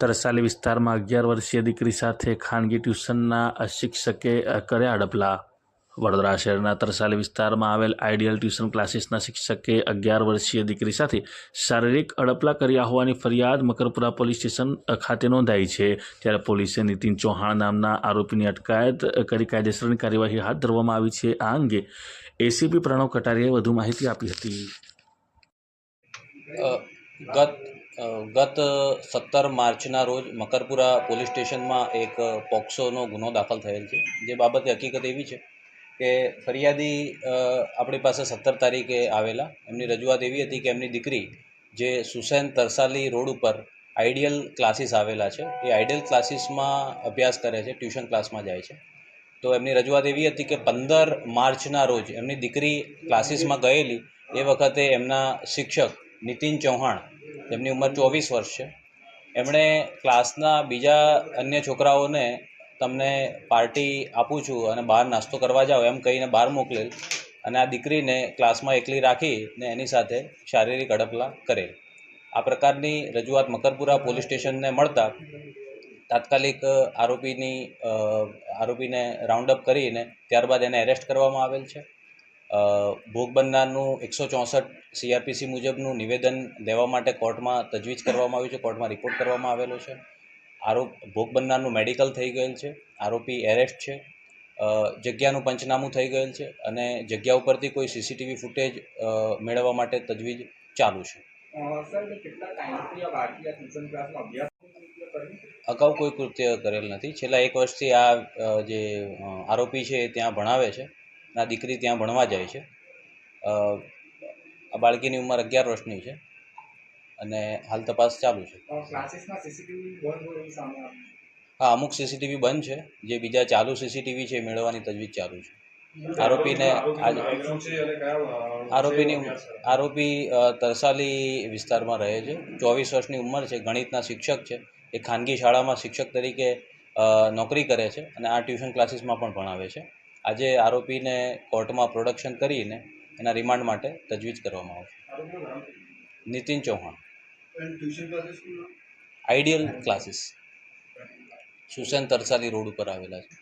તરસાલી વિસ્તારમાં અગિયાર વર્ષીય દીકરી સાથે ખાનગી ટ્યુશનના શિક્ષકે કર્યા અડપલા. વડોદરા શહેરના તરસાલી વિસ્તારમાં આવેલ આઈડિયલ ટ્યુશન ક્લાસીસના શિક્ષકે અગિયાર વર્ષીય દીકરી સાથે શારીરિક અડપલા કર્યા હોવાની ફરિયાદ મકરપુરા પોલીસ સ્ટેશન ખાતે નોંધાઈ છે. ત્યારે પોલીસે નીતિન ચૌહાણ નામના આરોપીની અટકાયત કરી કાયદેસરની કાર્યવાહી હાથ ધરવામાં આવી છે. આ અંગે એસીપી પ્રણવ કટારીએ વધુ માહિતી આપી હતી. ગત ગત સત્તર માર્ચના રોજ મકરપુરા પોલીસ સ્ટેશનમાં એક પોક્સોનો ગુનો દાખલ થયેલ છે. જે બાબતે હકીકત એવી છે કે ફરિયાદી આપણી પાસે સત્તર તારીખે આવેલા. એમની રજૂઆત એવી હતી કે એમની દીકરી, જે સુસેન તરસાલી રોડ ઉપર આઈડિયલ ક્લાસીસ આવેલા છે, એ આઈડિયલ ક્લાસીસમાં અભ્યાસ કરે છે, ટ્યુશન ક્લાસમાં જાય છે. તો એમની રજૂઆત એવી હતી કે પંદર માર્ચના રોજ એમની દીકરી ક્લાસીસમાં ગયેલી. એ વખતે એમના શિક્ષક નીતિન ચૌહાણ જેમની ઉંમર ચોવીસ વર્ષ છે. એમણે ક્લાસના બીજા અન્ય છોકરાઓને તમને પાર્ટી આપું છું અને બહાર નાસ્તો કરવા જાઓ એમ કહીને બહાર મોકલેલ અને આ દીકરીને ક્લાસમાં એકલી રાખીને એની સાથે શારીરિક અડપલા કરેલ. આ પ્રકારની રજૂઆત મકરપુરા પોલીસ સ્ટેશનને મળતા તાત્કાલિક આરોપીની આરોપીને રાઉન્ડ અપ કરીને ત્યારબાદ એને એરેસ્ટ કરવામાં આવેલ છે. ભોગ બનનારનું એકસો ચોસઠ સીઆરપીસી મુજબનું નિવેદન દેવા માટે કોર્ટમાં તજવીજ કરવામાં આવ્યું છે કોર્ટમાં રિપોર્ટ કરવામાં આવેલો છે. આરોપ ભોગ બનનારનું મેડિકલ થઈ ગયેલ છે આરોપી એરેસ્ટ છે જગ્યાનું પંચનામું થઈ ગયેલ છે અને જગ્યા ઉપરથી કોઈ સીસીટીવી ફૂટેજ મેળવવા માટે તજવીજ ચાલુ છે. અગાઉ કોઈ કૃત્ય કરેલ નથી. છેલ્લા એક વર્ષથી આ જે આરોપી છે એ ત્યાં ભણાવે છે. આ દીકરી ત્યાં ભણવા જાય છે. આ બાળકીની ઉંમર અગિયાર વર્ષની છે અને હાલ તપાસ ચાલુ છે. હા અમુક સીસીટીવી બંધ છે. જે બીજા ચાલુ સીસીટીવી છે મેળવવાની તજવીજ ચાલુ છે. આરોપીને આરોપીની આરોપી તરસાલી વિસ્તારમાં રહે છે. ચોવીસ વર્ષની ઉંમર છે. ગણિતના શિક્ષક છે. એ ખાનગી શાળામાં શિક્ષક તરીકે નોકરી કરે છે અને આ ટ્યુશન ક્લાસીસમાં પણ ભણાવે છે. આજે આરોપીને કોર્ટમાં પ્રોડક્શન કરીને એના રિમાન્ડ માટે તજવીજ કરવામાં આવશે. Nitin Chauhan. Ideal classes. Susen Tarsali road ઉપર આવેલા છે.